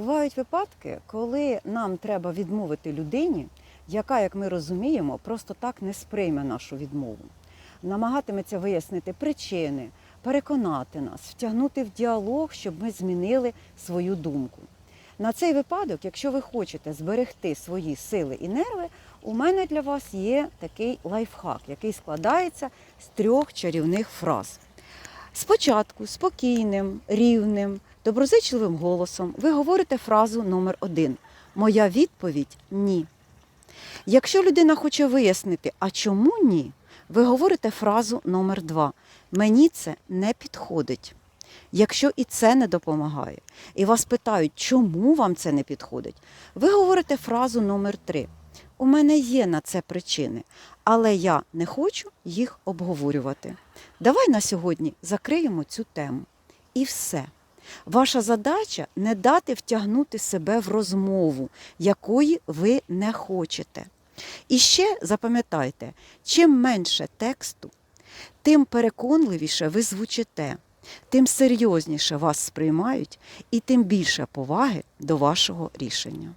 Бувають випадки, коли нам треба відмовити людині, яка, як ми розуміємо, просто так не сприйме нашу відмову. Намагатиметься вияснити причини, переконати нас, втягнути в діалог, щоб ми змінили свою думку. На цей випадок, якщо ви хочете зберегти свої сили і нерви, у мене для вас є такий лайфхак, який складається з трьох чарівних фраз. Спочатку спокійним, рівним, доброзичливим голосом ви говорите фразу номер один. Моя відповідь ні. Якщо людина хоче вияснити, а чому ні, ви говорите фразу номер два. Мені це не підходить. Якщо і це не допомагає, і вас питають, чому вам це не підходить, ви говорите фразу номер три. У мене є на це причини, але я не хочу їх обговорювати. Давай на сьогодні закриємо цю тему. І все. Ваша задача не дати втягнути себе в розмову, якої ви не хочете. І ще запам'ятайте, чим менше тексту, тим переконливіше ви звучите, тим серйозніше вас сприймають і тим більше поваги до вашого рішення.